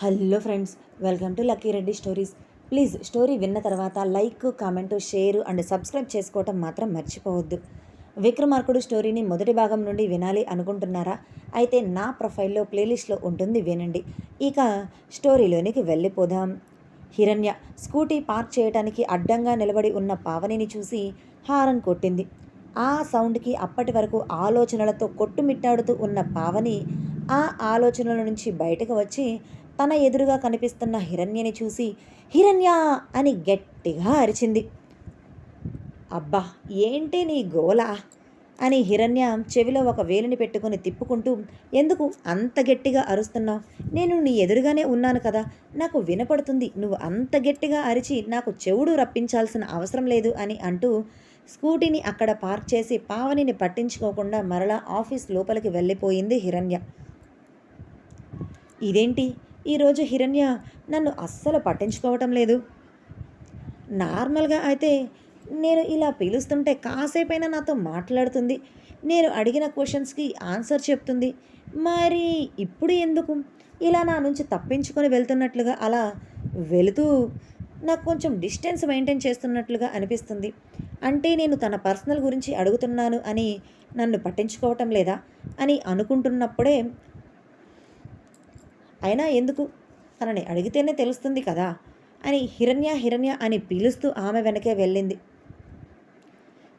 Hello friends welcome to Lucky Reddy stories. Please story విన్న తర్వాత like comment share and subscribe చేసుకోవటం మాత్రం మర్చిపోవద్దు. విక్రమార్కుడు స్టోరీని మొదటి భాగం నుండి వినాలి అనుకుంటున్నారా? అయితే నా ప్రొఫైల్లో ప్లేలిస్ట్లో ఉంటుంది వినండి. ఇక స్టోరీలోనికి వెళ్ళిపోదాం. హిరణ్య స్కూటీ పార్క్ చేయడానికి అడ్డంగా నిలబడి ఉన్న పావనిని చూసి హారన్ కొట్టింది. ఆ సౌండ్కి అప్పటి వరకు ఆలోచనలతో కొట్టుమిట్టాడుతూ ఉన్న పావని ఆ ఆలోచనల నుంచి బయటకు వచ్చి తన ఎదురుగా కనిపిస్తున్న హిరణ్యని చూసి హిరణ్య అని గట్టిగా అరిచింది. అబ్బా ఏంటి నీ గోల? అని హిరణ్య చెవిలో ఒక వేలిని పెట్టుకొని తిప్పుకుంటూ ఎందుకు అంత గట్టిగా అరుస్తున్నావు? నేను నీ ఎదురుగానే ఉన్నాను కదా. నాకు వినపడుతుంది. నువ్వు అంత గట్టిగా అరిచి నాకు చెవుడు రప్పించాల్సిన అవసరం లేదు అని అంటూ స్కూటీని అక్కడ పార్క్ చేసి పావనిని పట్టించుకోకుండా మరలా ఆఫీస్ లోపలికి వెళ్ళిపోయింది హిరణ్య. ఇదేంటి? ఈరోజు హిరణ్య నన్ను అస్సలు పట్టించుకోవటం లేదు. నార్మల్గా అయితే నేను ఇలా పిలుస్తుంటే కాసేపైనా నాతో మాట్లాడుతుంది. నేను అడిగిన క్వశ్చన్స్కి ఆన్సర్ చెప్తుంది. మరి ఇప్పుడు ఎందుకు? ఇలా నా నుంచి తప్పించుకొని వెళ్తున్నట్లుగా అలా వెళుతూ నాకు కొంచెం డిస్టెన్స్ మెయింటైన్ చేస్తున్నట్లుగా అనిపిస్తుంది. అంటే నేను తన పర్సనల్ గురించి అడుగుతున్నాను అని నన్ను పట్టించుకోవటం లేదా అని అనుకుంటున్నప్పుడే అయినా ఎందుకు? తనని అడిగితేనే తెలుస్తుంది కదా? అని హిరణ్య హిరణ్య అని పిలుస్తూ ఆమె వెనకే వెళ్ళింది.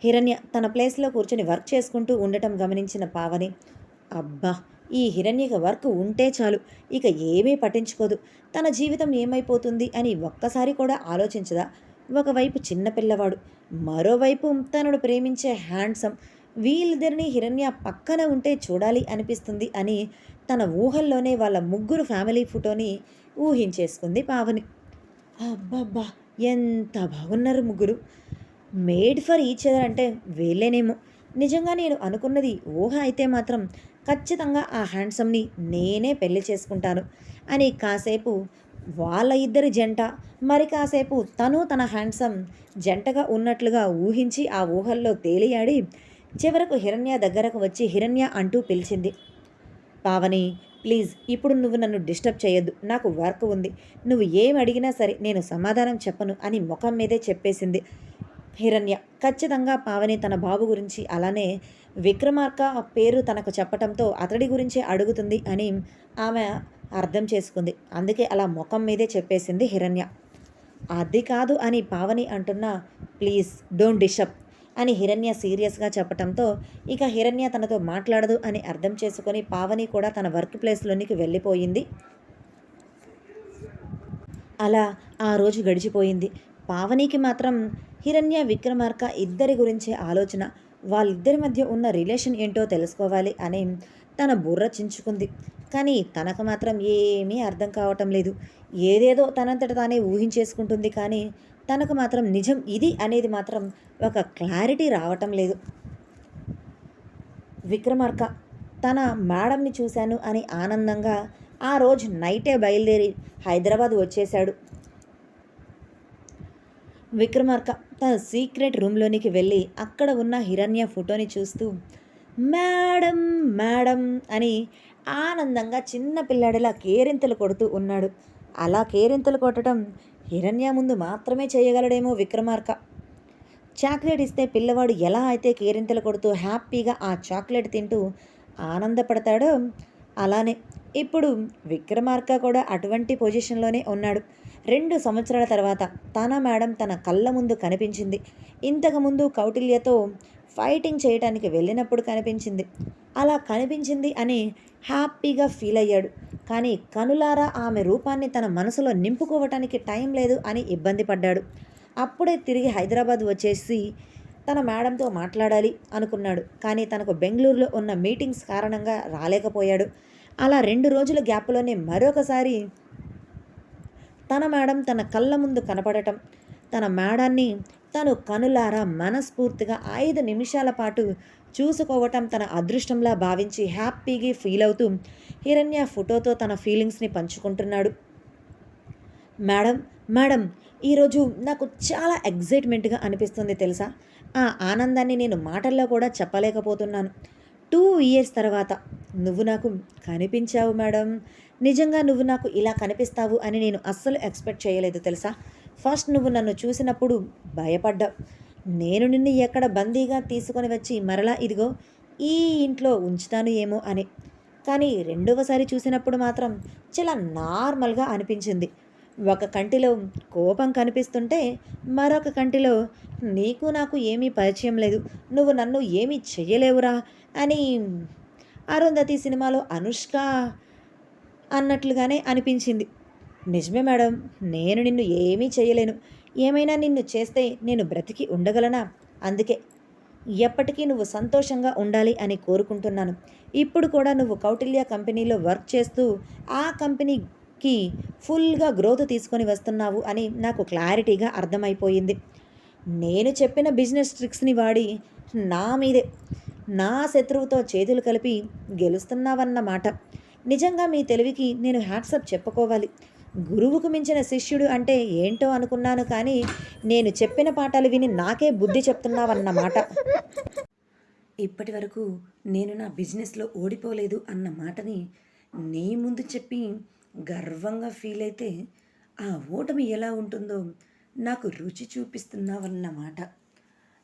హిరణ్య తన ప్లేస్లో కూర్చొని వర్క్ చేసుకుంటూ ఉండటం గమనించిన పావని అబ్బా! ఈ హిరణ్యకి వర్క్ ఉంటే చాలు. ఇక ఏమీ పట్టించుకోదు. తన జీవితం ఏమైపోతుంది అని ఒక్కసారి కూడా ఆలోచించదా? ఒకవైపు చిన్నపిల్లవాడు మరోవైపు తనను ప్రేమించే హ్యాండ్సమ్. వీళ్ళిద్దరిని హిరణ్య పక్కన ఉంటే చూడాలి అనిపిస్తుంది అని తన ఊహల్లోనే వాళ్ళ ముగ్గురు ఫ్యామిలీ ఫోటోని ఊహించేసుకుంది పావని. అబ్బబ్బా ఎంత బాగున్నారు ముగ్గురు. మేడ్ ఫర్ ఈచ్ అదర్ అంటే వేలేనేమో నిజంగా నేను అనుకున్నది ఊహ అయితే మాత్రం ఖచ్చితంగా ఆ హ్యాండ్సమ్ని నేనే పెళ్ళి చేసుకుంటాను అని కాసేపు వాళ్ళ ఇద్దరి జంట మరి కాసేపు తను తన హ్యాండ్సమ్ జంటగా ఉన్నట్లుగా ఊహించి ఆ ఊహల్లో తేలియాడి చివరకు హిరణ్య దగ్గరకు వచ్చి హిరణ్య అంటూ పిలిచింది. పావని ప్లీజ్ ఇప్పుడు నువ్వు నన్ను డిస్టర్బ్ చేయొద్దు. నాకు వర్క్ ఉంది. నువ్వు ఏం అడిగినా సరే నేను సమాధానం చెప్పను అని ముఖం మీదే చెప్పేసింది హిరణ్య. ఖచ్చితంగా పావని తన బాబు గురించి అలానే విక్రమార్క పేరు తనకు చెప్పటంతో అతడి గురించే అడుగుతుంది అని ఆమె అర్థం చేసుకుంది. అందుకే అలా ముఖం మీదే చెప్పేసింది హిరణ్య. అది కాదు అని పావని అంటున్నా ప్లీజ్ డోంట్ డిస్టర్బ్. అని హిరణ్య సీరియస్గా చెప్పటంతో ఇక హిరణ్య తనతో మాట్లాడదు అని అర్థం చేసుకొని పావని కూడా తన వర్క్ ప్లేస్లోనికి వెళ్ళిపోయింది. అలా ఆ రోజు గడిచిపోయింది. పావనికి మాత్రం హిరణ్య విక్రమార్క ఇద్దరి గురించే ఆలోచన. వాళ్ళిద్దరి మధ్య ఉన్న రిలేషన్ ఏంటో తెలుసుకోవాలి అని తన బుర్ర చించుకుంది. కానీ తనకు మాత్రం ఏమీ అర్థం కావటం లేదు. ఏదేదో తనంతట తానే ఊహించేసుకుంటుంది కానీ తనకు మాత్రం నిజం ఇది అనేది మాత్రం ఒక క్లారిటీ రావటం లేదు. విక్రమార్క తన మేడంని చూశాను అని ఆనందంగా ఆ రోజు నైటే బయలుదేరి హైదరాబాద్ వచ్చేశాడు. విక్రమార్క తన సీక్రెట్ రూమ్లోనికి వెళ్ళి అక్కడ ఉన్న హిరణ్య ఫోటోని చూస్తూ మేడం మేడం అని ఆనందంగా చిన్న పిల్లాడిలా కేరింతలు కొడుతూ ఉన్నాడు. అలా కేరింతలు కొట్టడం హిరణ్య ముందు మాత్రమే చేయగలడేమో విక్రమార్క. చాక్లెట్ ఇస్తే పిల్లవాడు ఎలా అయితే కేరింతలు కొడుతూ హ్యాపీగా ఆ చాక్లెట్ తింటూ ఆనందపడతాడో అలానే ఇప్పుడు విక్రమార్క కూడా అటువంటి పొజిషన్లోనే ఉన్నాడు. రెండు సంవత్సరాల తర్వాత తన మేడం తన కళ్ళ ముందు కనిపించింది. ఇంతకుముందు కౌటిల్యతో ఫైటింగ్ చేయడానికి వెళ్ళినప్పుడు కనిపించింది. అలా కనిపించింది అని హ్యాపీగా ఫీల్ అయ్యాడు. కానీ కనులారా ఆమె రూపాన్ని తన మనసులో నింపుకోవటానికి టైం లేదు అని ఇబ్బంది పడ్డాడు. అప్పుడే తిరిగి హైదరాబాద్ వచ్చేసి తన మేడంతో మాట్లాడాలి అనుకున్నాడు. కానీ తనకు బెంగళూరులో ఉన్న మీటింగ్స్ కారణంగా రాలేకపోయాడు. అలా రెండు రోజుల గ్యాప్లోనే మరొకసారి తన మేడం తన కళ్ళ ముందు కనపడటం తన మేడాన్ని తను కనులారా మనస్ఫూర్తిగా ఐదు నిమిషాల పాటు చూసుకోవటం తన అదృష్టంలా భావించి హ్యాపీగా ఫీల్ అవుతూ హిరణ్య ఫోటోతో తన ఫీలింగ్స్ని పంచుకుంటున్నాడు. మేడం మేడం ఈరోజు నాకు చాలా ఎగ్జైట్మెంట్గా అనిపిస్తుంది తెలుసా? ఆ ఆనందాన్ని నేను మాటల్లో కూడా చెప్పలేకపోతున్నాను. టూ ఇయర్స్ తర్వాత నువ్వు నాకు కనిపించావు మేడం. నిజంగా నువ్వు నాకు ఇలా కనిపిస్తావు అని నేను అస్సలు ఎక్స్పెక్ట్ చేయలేదు తెలుసా? ఫస్ట్ నువ్వు నన్ను చూసినప్పుడు భయపడ్డావు. నేను నిన్ను ఎక్కడ బందీగా తీసుకొని వచ్చి మరలా ఇదిగో ఈ ఇంట్లో ఉంచుతాను ఏమో అని. కానీ రెండవసారి చూసినప్పుడు మాత్రం చాలా నార్మల్గా అనిపించింది. ఒక కంటిలో కోపం కనిపిస్తుంటే మరొక కంటిలో నీకు నాకు ఏమీ పరిచయం లేదు నువ్వు నన్ను ఏమీ చెయ్యలేవురా అని అరుంధతి సినిమాలో అనుష్క అన్నట్లుగానే అనిపించింది. నిజమే మేడం నేను నిన్ను ఏమీ చేయలేను ఏమైనా నిన్ను చేస్తే నేను బ్రతికి ఉండగలనా? అందుకే ఎప్పటికీ నువ్వు సంతోషంగా ఉండాలి అని కోరుకుంటున్నాను. ఇప్పుడు కూడా నువ్వు కౌటిల్య కంపెనీలో వర్క్ చేస్తూ ఆ కంపెనీకి ఫుల్గా గ్రోత్ తీసుకొని వస్తున్నావు అని నాకు క్లారిటీగా అర్థమైపోయింది. నేను చెప్పిన బిజినెస్ ట్రిక్స్ని వాడి నా మీదే నా శత్రువుతో చేతులు కలిపి గెలుస్తున్నావన్నమాట. నిజంగా మీ తెలివికి నేను హ్యాట్సప్ చెప్పుకోవాలి. గురువుకు మించిన శిష్యుడు అంటే ఏంటో అనుకున్నాను కానీ నేను చెప్పిన పాఠాలు విని నాకే బుద్ధి చెప్తున్నావన్నమాట. ఇప్పటి వరకు నేను నా బిజినెస్లో ఓడిపోలేదు అన్న మాటని నీ ముందు చెప్పి గర్వంగా ఫీల్ అయితే ఆ ఓటమి ఎలా ఉంటుందో నాకు రుచి చూపిస్తున్నావన్నమాట.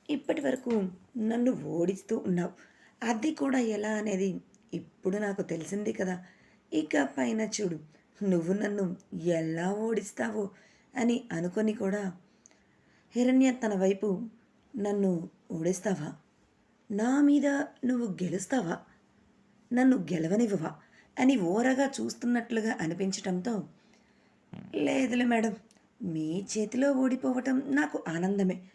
ఇప్పటి వరకు నన్ను ఓడిస్తూ ఉన్నావు. అది కూడా ఎలా అనేది ఇప్పుడు నాకు తెలిసింది కదా. ఇక పైన చూడు. నువ్వు నన్ను ఎలా ఓడిస్తావో అని అనుకొని కూడా హిరణ్య తన వైపు నన్ను ఓడిస్తావా? నా మీద నువ్వు గెలుస్తావా? నన్ను గెలవనివ్వవా? అని ఓరగా చూస్తున్నట్లుగా అనిపించటంతో లేదులే మేడం మీ చేతిలో ఓడిపోవటం నాకు ఆనందమే.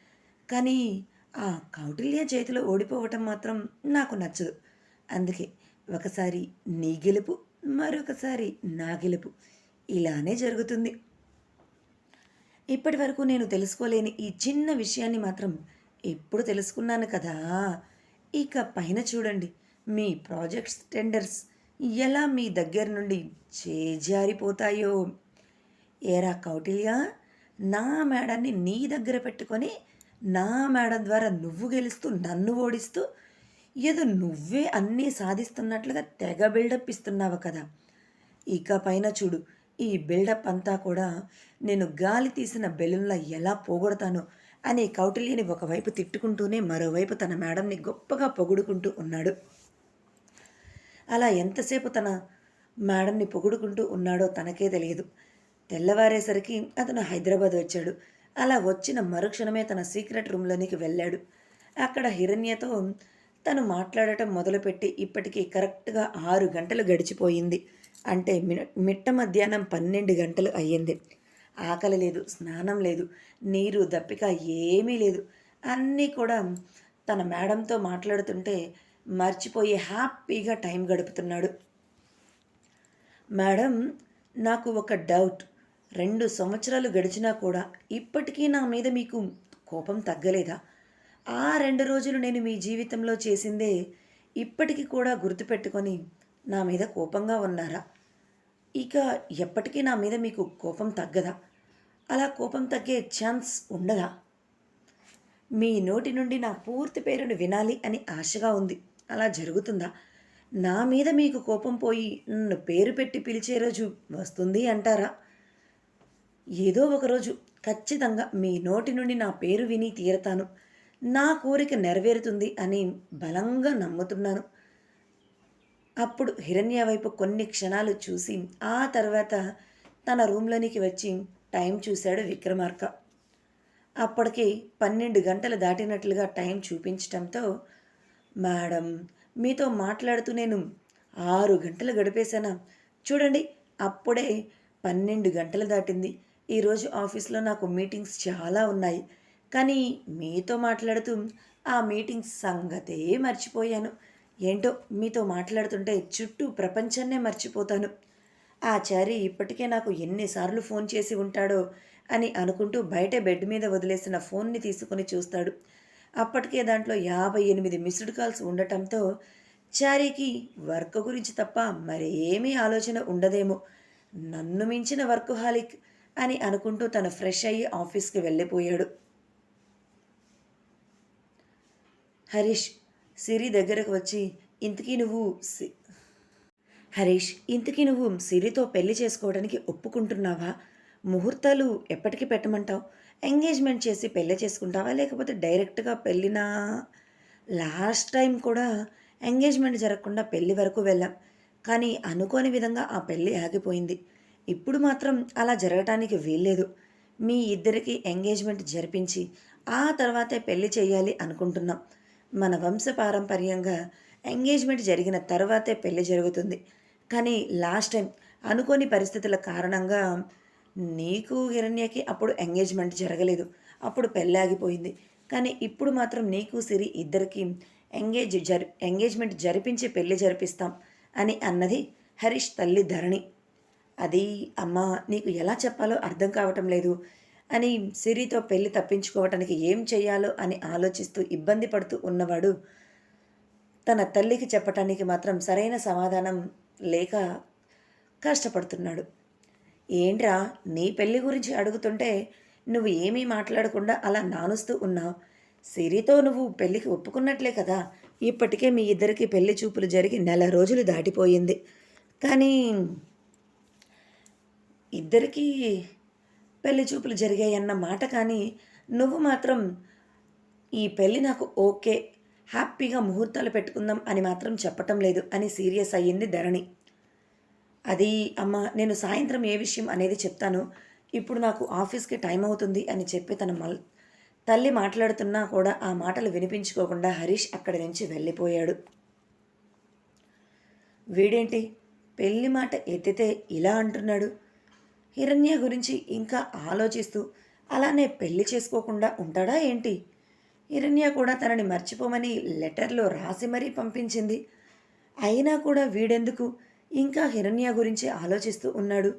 కానీ ఆ కౌటిల్య చేతిలో ఓడిపోవటం మాత్రం నాకు నచ్చదు. అందుకే ఒకసారి నీ గెలుపు మరొకసారి నా గెలుపు. ఇలానే జరుగుతుంది. ఇప్పటి వరకు నేను తెలుసుకోలేని ఈ చిన్న విషయాన్ని మాత్రం ఎప్పుడు తెలుసుకున్నాను కదా? ఇక పైన చూడండి. మీ ప్రాజెక్ట్స్ టెండర్స్ ఎలా మీ దగ్గర నుండి చేజారిపోతాయో. ఏరా కౌటిల్య నా మేడాన్ని నీ దగ్గర పెట్టుకొని నా మేడం ద్వారా నువ్వు గెలుస్తూ నన్ను ఓడిస్తూ ఏదో నువ్వే అన్నీ సాధిస్తున్నట్లుగా తెగ బిల్డప్ ఇస్తున్నావు కదా. ఇక పైన చూడు ఈ బిల్డప్ అంతా కూడా నేను గాలి తీసిన బెలూన్లా ఎలా పోగొడతానో అని కౌటిల్యని ఒకవైపు తిట్టుకుంటూనే మరోవైపు తన మేడంని గొప్పగా పొగుడుకుంటూ ఉన్నాడు. అలా ఎంతసేపు తన మేడంని పొగుడుకుంటూ ఉన్నాడో తనకే తెలియదు. తెల్లవారేసరికి అతను హైదరాబాద్ వచ్చాడు. అలా వచ్చిన మరుక్షణమే తన సీక్రెట్ రూమ్లోనికి వెళ్ళాడు. అక్కడ హిరణ్యతో తను మాట్లాడటం మొదలుపెట్టి ఇప్పటికీ కరెక్ట్గా ఆరు గంటలు గడిచిపోయింది. అంటే మిట్ట మధ్యాహ్నం పన్నెండు గంటలు అయ్యింది. ఆకలి లేదు స్నానం లేదు నీరు దప్పిక ఏమీ లేదు. అన్నీ కూడా తన మేడంతో మాట్లాడుతుంటే మర్చిపోయి హ్యాపీగా టైం గడుపుతున్నాడు. మేడం నాకు ఒక డౌట్. రెండు సంవత్సరాలు గడిచినా కూడా ఇప్పటికీ నా మీద మీకు కోపం తగ్గలేదా? ఆ రెండు రోజులు నేను మీ జీవితంలో చేసిందే ఇప్పటికీ కూడా గుర్తుపెట్టుకొని నా మీద కోపంగా ఉన్నారా? ఇక ఎప్పటికీ నా మీద మీకు కోపం తగ్గదా? అలా కోపం తగ్గే ఛాన్స్ ఉండదా? మీ నోటి నుండి నా పూర్తి పేరును వినాలి అని ఆశగా ఉంది. అలా జరుగుతుందా? నా మీద మీకు కోపం పోయి నన్ను పేరు పెట్టి పిలిచే రోజు వస్తుంది అంటారా? ఏదో ఒకరోజు ఖచ్చితంగా మీ నోటి నుండి నా పేరు విని తీరతాను. నా కోరిక నెరవేరుతుంది అని బలంగా నమ్ముతున్నాను. అప్పుడు హిరణ్య వైపు కొన్ని క్షణాలు చూసి ఆ తర్వాత తన రూమ్లోనికి వచ్చి టైం చూశాడు విక్రమార్క. అప్పటికి పన్నెండు గంటలు దాటినట్లుగా టైం చూపించటంతో మేడం మీతో మాట్లాడుతూ నేను ఆరు గంటలు గడిపేశానా? చూడండి అప్పుడే పన్నెండు గంటలు దాటింది. ఈరోజు ఆఫీస్లో నాకు మీటింగ్స్ చాలా ఉన్నాయి. కానీ మీతో మాట్లాడుతూ ఆ మీటింగ్ సంగతే మర్చిపోయాను. ఏంటో మీతో మాట్లాడుతుంటే చుట్టూ ప్రపంచాన్నే మర్చిపోతాను. ఆ చారి ఇప్పటికే నాకు ఎన్నిసార్లు ఫోన్ చేసి ఉంటాడో అని అనుకుంటూ బయట బెడ్ మీద వదిలేసిన ఫోన్ని తీసుకుని చూస్తాడు. అప్పటికే దాంట్లో యాభై ఎనిమిది మిస్డ్ కాల్స్ ఉండటంతో చారీకి వర్క్ గురించి తప్ప మరేమీ ఆలోచన ఉండదేమో. నన్ను మించిన వర్క్ హాలిక్ అని అనుకుంటూ తను ఫ్రెష్ అయ్యి ఆఫీస్కి వెళ్ళిపోయాడు. హరీష్ సిరి దగ్గరకు వచ్చి ఇంతకీ నువ్వు హరీష్ ఇంతకీ నువ్వు సిరితో పెళ్ళి చేసుకోవడానికి ఒప్పుకుంటున్నావా? ముహూర్తాలు ఎప్పటికి పెట్టమంటావు? ఎంగేజ్మెంట్ చేసి పెళ్ళి చేసుకుంటావా? లేకపోతే డైరెక్ట్గా పెళ్ళినా? లాస్ట్ టైం కూడా ఎంగేజ్మెంట్ జరగకుండా పెళ్ళి వరకు వెళ్ళాం. కానీ అనుకోని విధంగా ఆ పెళ్ళి ఆగిపోయింది. ఇప్పుడు మాత్రం అలా జరగటానికి వీల్లేదు. మీ ఇద్దరికి ఎంగేజ్మెంట్ జరిపించి ఆ తర్వాతే పెళ్ళి చేయాలి అనుకుంటున్నాం. మన వంశపారంపర్యంగా ఎంగేజ్మెంట్ జరిగిన తర్వాతే పెళ్ళి జరుగుతుంది. కానీ లాస్ట్ టైం అనుకోని పరిస్థితుల కారణంగా నీకు హిరణ్యకి అప్పుడు ఎంగేజ్మెంట్ జరగలేదు. అప్పుడు పెళ్ళి ఆగిపోయింది కానీ ఇప్పుడు మాత్రం నీకు సిరి ఇద్దరికి ఎంగేజ్ జరి ఎంగేజ్మెంట్ జరిపించి పెళ్ళి జరిపిస్తాం అని అన్నది హరీష్ తల్లి ధరణి. అది అమ్మ నీకు ఎలా చెప్పాలో అర్థం కావటం లేదు. అని సిరితో పెళ్ళి తప్పించుకోవటానికి ఏం చేయాలో అని ఆలోచిస్తూ ఇబ్బంది పడుతూ ఉన్నవాడు తన తల్లికి చెప్పటానికి మాత్రం సరైన సమాధానం లేక కష్టపడుతున్నాడు. ఏంట్రా నీ పెళ్ళి గురించి అడుగుతుంటే నువ్వు ఏమీ మాట్లాడకుండా అలా నానుస్తూ ఉన్నావు. సిరితో నువ్వు పెళ్ళికి ఒప్పుకున్నట్లే కదా ఇప్పటికే మీ ఇద్దరికి పెళ్ళి చూపులు జరిగి నెల రోజులు దాటిపోయింది. కానీ ఇద్దరికీ పెళ్ళి చూపులు జరిగాయన్న మాట కానీ నువ్వు మాత్రం ఈ పెళ్ళి నాకు ఓకే హ్యాపీగా ముహూర్తాలు పెట్టుకుందాం అని మాత్రం చెప్పటం లేదు అని సీరియస్ అయ్యింది ధరణి. అది అమ్మ నేను సాయంత్రం ఏ విషయం అనేది చెప్తాను? ఇప్పుడు నాకు ఆఫీస్కి టైం అవుతుంది అని చెప్పి తన మల్ తల్లి మాట్లాడుతున్నా కూడా ఆ మాటలు వినిపించుకోకుండా హరీష్ అక్కడి నుంచి వెళ్ళిపోయాడు. వీడేంటి? పెళ్ళి మాట ఎత్తితే ఇలా అంటున్నాడు? హిరణ్య గురించి ఇంకా ఆలోచిస్తూ అలానే పెళ్ళి చేసుకోకుండా ఉంటాడా ఏంటి? హిరణ్య కూడా తనని మర్చిపోమని లెటర్లో రాసి మరీ పంపించింది. అయినా కూడా వీడెందుకు? ఇంకా హిరణ్య గురించి ఆలోచిస్తూ ఉన్నాడు.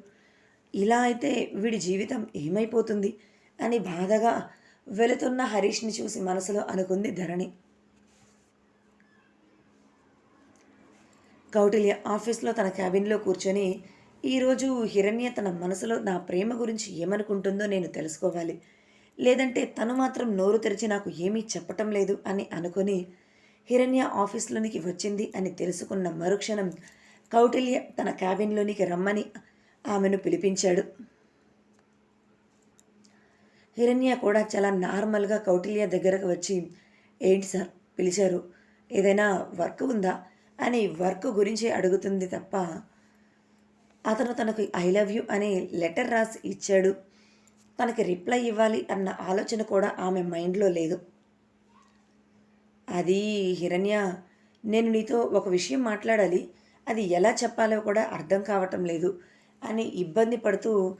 ఇలా అయితే వీడి జీవితం ఏమైపోతుంది అని బాధగా వెళుతున్న హరీష్ని చూసి మనసులో అనుకుంది ధరణి. కౌటిల్య ఆఫీస్లో తన క్యాబిన్లో కూర్చొని ఈరోజు హిరణ్య తన మనసులో నా ప్రేమ గురించి ఏమనుకుంటుందో నేను తెలుసుకోవాలి. లేదంటే తను మాత్రం నోరు తెరిచి నాకు ఏమీ చెప్పటం లేదు అని అనుకొని హిరణ్య ఆఫీస్లోనికి వచ్చింది అని తెలుసుకున్న మరుక్షణం కౌటిల్య తన క్యాబిన్లోనికి రమ్మని ఆమెను పిలిపించాడు. హిరణ్య కూడా చాలా నార్మల్గా కౌటిల్య దగ్గరకు వచ్చి ఏంటి సార్? పిలిచారు. ఏదైనా వర్క్ ఉందా? అని వర్క్ గురించి అడుగుతుంది తప్ప అతను తనకు ఐ లవ్ యూ అనే లెటర్ రాసి ఇచ్చాడు. తనకి రిప్లై ఇవ్వాలి అన్న ఆలోచన కూడా ఆమె మైండ్లో లేదు. అది హిరణ్య నేను నీతో ఒక విషయం మాట్లాడాలి. అది ఎలా చెప్పాలో కూడా అర్థం కావటం లేదు అని ఇబ్బంది పడుతూ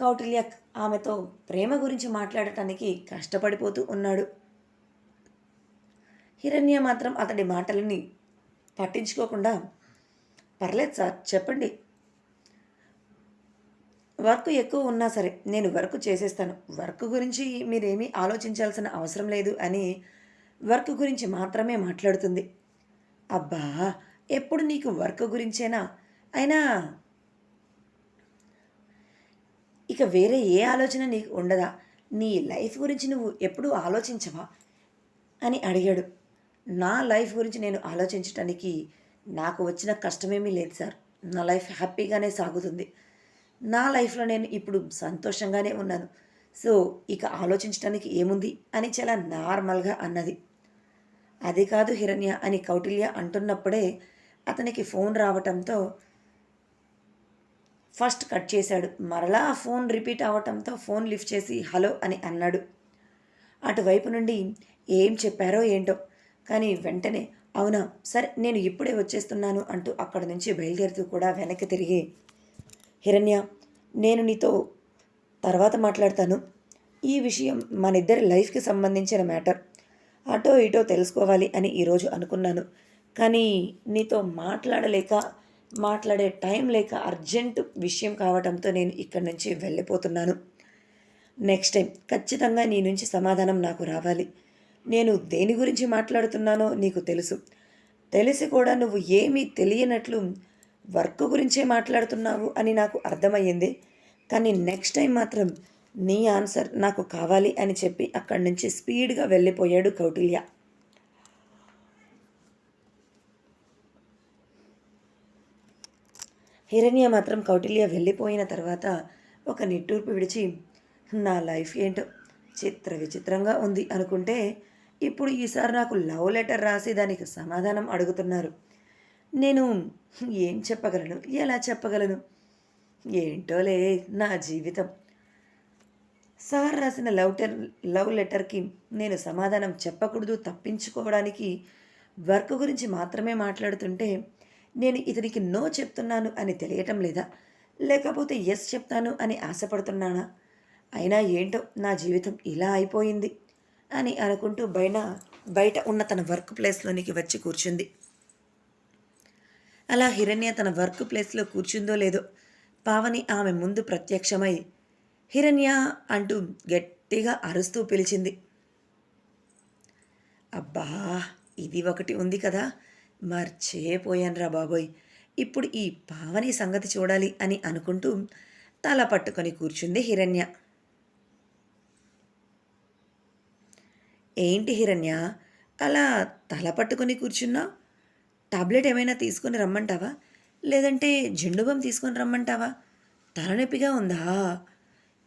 కౌటిల్య ఆమెతో ప్రేమ గురించి మాట్లాడటానికి కష్టపడిపోతూ ఉన్నాడు. హిరణ్య మాత్రం అతడి మాటలని పట్టించుకోకుండా పర్లేదు సార్ చెప్పండి. వర్క్ ఎక్కువ ఉన్నా సరే నేను వర్క్ చేసేస్తాను. వర్క్ గురించి మీరేమీ ఆలోచించాల్సిన అవసరం లేదు అని వర్క్ గురించి మాత్రమే మాట్లాడుతుంది. అబ్బా! ఎప్పుడు నీకు వర్క్ గురించేనా? అయినా ఇక వేరే ఏ ఆలోచన నీకు ఉండదా? నీ లైఫ్ గురించి నువ్వు ఎప్పుడూ ఆలోచించవా? అని అడిగాడు. నా లైఫ్ గురించి నేను ఆలోచించటానికి నాకు వచ్చిన కష్టమేమీ లేదు సార్. నా లైఫ్ హ్యాపీగానే సాగుతుంది. నా లైఫ్లో నేను ఇప్పుడు సంతోషంగానే ఉన్నాను. సో ఇక ఆలోచించడానికి ఏముంది? అని చాలా నార్మల్గా అన్నది. అది కాదు హిరణ్య అని కౌటిల్య అంటున్నప్పుడే అతనికి ఫోన్ రావటంతో ఫస్ట్ కట్ చేశాడు. మరలా ఫోన్ రిపీట్ అవటంతో ఫోన్ లిఫ్ట్ చేసి హలో అని అన్నాడు. అటువైపు నుండి ఏం చెప్పారో ఏంటో. కానీ వెంటనే అవునా సరే నేను ఇప్పుడే వచ్చేస్తున్నాను అంటూ అక్కడి నుంచి బయలుదేరుతూ కూడా వెనక్కి తిరిగి హిరణ్య నేను నీతో తర్వాత మాట్లాడతాను. ఈ విషయం మన ఇద్దరి లైఫ్కి సంబంధించిన మ్యాటర్. అటో ఇటో తెలుసుకోవాలి అని ఈరోజు అనుకున్నాను. కానీ నీతో మాట్లాడలేక మాట్లాడే టైం లేక అర్జెంట్ విషయం కావడంతో నేను ఇక్కడి నుంచి వెళ్ళిపోతున్నాను. నెక్స్ట్ టైం ఖచ్చితంగా నీ నుంచి సమాధానం నాకు రావాలి. నేను దేని గురించి మాట్లాడుతున్నానో నీకు తెలుసు. తెలిసి కూడా నువ్వు ఏమీ తెలియనట్లు వర్క్ గురించే మాట్లాడుతున్నావు అని నాకు అర్థమయ్యింది. కానీ నెక్స్ట్ టైం మాత్రం నీ ఆన్సర్ నాకు కావాలి అని చెప్పి అక్కడి నుంచి స్పీడ్గా వెళ్ళిపోయాడు కౌటిల్య. హిరణ్య మాత్రం కౌటిల్య వెళ్ళిపోయిన తర్వాత ఒక నిట్టూర్పు విడిచి నా లైఫ్ ఏంటో చిత్ర విచిత్రంగా ఉంది అనుకుంటే ఇప్పుడు ఈసారి నాకు లవ్ లెటర్ రాసి దానికి సమాధానం అడుగుతున్నారు. నేను ఏం చెప్పగలను? ఎలా చెప్పగలను? ఏంటోలే నా జీవితం. సార్ రాసిన లవ్ టెర్ లవ్ లెటర్కి నేను సమాధానం చెప్పకూడదు తప్పించుకోవడానికి వర్క్ గురించి మాత్రమే మాట్లాడుతుంటే నేను ఇతనికి నో చెప్తున్నాను అని తెలియటం లేదా? లేకపోతే ఎస్ చెప్తాను అని ఆశపడుతున్నానా? అయినా ఏంటో నా జీవితం ఇలా అయిపోయింది అని అనుకుంటూ బయట బయట ఉన్న తన వర్క్ ప్లేస్లోనికి వచ్చి కూర్చుంది. అలా హిరణ్య తన వర్క్ ప్లేస్లో కూర్చుందో లేదో పావని ఆమె ముందు ప్రత్యక్షమై హిరణ్య అంటూ గట్టిగా అరుస్తూ పిలిచింది. అబ్బా ఇది ఒకటి ఉంది కదా మర్చిపోయానురా బాబోయ్. ఇప్పుడు ఈ పావని సంగతి చూడాలి అని అనుకుంటూ తల పట్టుకొని కూర్చుంది హిరణ్య. ఏంటి హిరణ్య అలా తల పట్టుకొని కూర్చున్నా టాబ్లెట్ ఏమైనా తీసుకొని రమ్మంటావా? లేదంటే జెండుబం తీసుకొని రమ్మంటావా? తలనొప్పిగా ఉందా?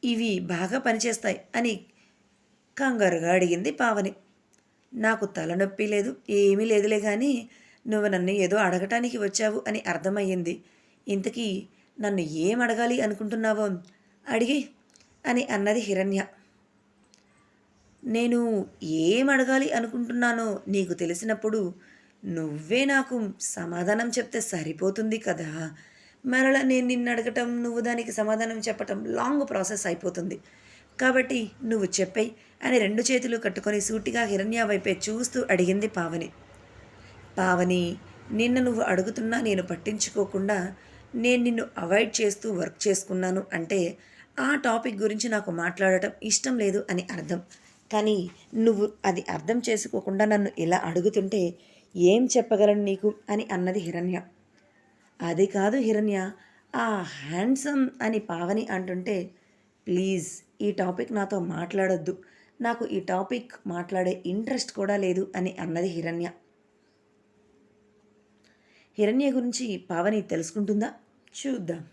ఇవి బాగా పనిచేస్తాయి అని కంగారుగా అడిగింది పావని. నాకు తలనొప్పి లేదు ఏమీ లేదులే కానీ నువ్వు నన్ను ఏదో అడగటానికి వచ్చావు అని అర్థమయ్యింది. ఇంతకీ నన్ను ఏం అడగాలి అనుకుంటున్నావో అడిగి అని అన్నది హిరణ్య. నేను ఏం అడగాలి అనుకుంటున్నానో నీకు తెలిసినప్పుడు నువ్వే నాకు సమాధానం చెప్తే సరిపోతుంది కదా. మరలా నేను నిన్ను అడగటం నువ్వు దానికి సమాధానం చెప్పటం లాంగ్ ప్రాసెస్ అయిపోతుంది. కాబట్టి నువ్వు చెప్పేయి అని రెండు చేతులు కట్టుకొని సూటిగా హిరణ్య వైపే చూస్తూ అడిగింది పావని. పావని నిన్న నువ్వు అడుగుతున్నా నేను పట్టించుకోకుండా నేను నిన్ను అవాయిడ్ చేస్తూ వర్క్ చేసుకున్నాను అంటే ఆ టాపిక్ గురించి నాకు మాట్లాడటం ఇష్టం లేదు అని అర్థం. కానీ నువ్వు అది అర్థం చేసుకోకుండా నన్ను ఇలా అడుగుతుంటే ఏం చెప్పగలను నీకు? అని అన్నది హిరణ్య. అది కాదు హిరణ్య ఆ హ్యాండ్సమ్ అని పావని అంటుంటే ప్లీజ్ ఈ టాపిక్ నాతో మాట్లాడొద్దు. నాకు ఈ టాపిక్ మాట్లాడే ఇంట్రెస్ట్ కూడా లేదు అని అన్నది హిరణ్య. హిరణ్య గురించి పావని తెలుసుకుంటుందా? చూద్దాం.